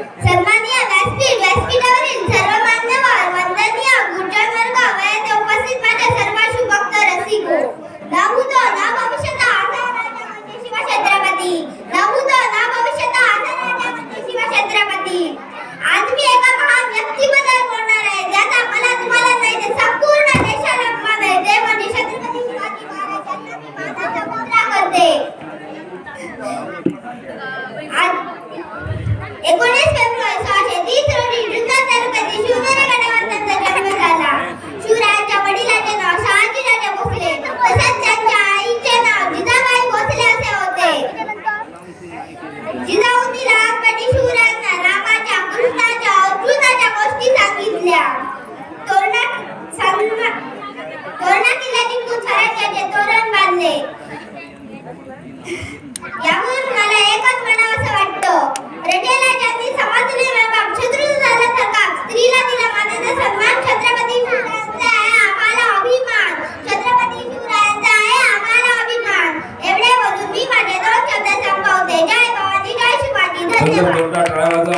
सन्माननीय व्यासपीठ व्यासपीठावरील सर्वमान्य वंदनीय गुरुजन वर्ग वयात उपस्थित माझ्या सर्व शुभक्त रसिको हो. ना भूतो ना भविष्यता शिव छत्रपती ना भूतो ना भविष्यता शिव छत्रपती आज मी एका महान व्यक्तीबद्दल बोलणार आहे. ज्याचा मला तुम्हाला नाही तर संपूर्ण देशाला अभिमान आहे ते म्हणजे छत्रपती शिवाजी महाराज यांना मी मानाचा मुद्रा करते. जिजाऊंनी लहानपणी शिवरायांना रामाच्या कृष्णाच्या अर्जुनाच्या गोष्टी सांगितल्या. तोरणा तोरणा तोरण बांधले. यामुळे கொண்டாடுறாங்க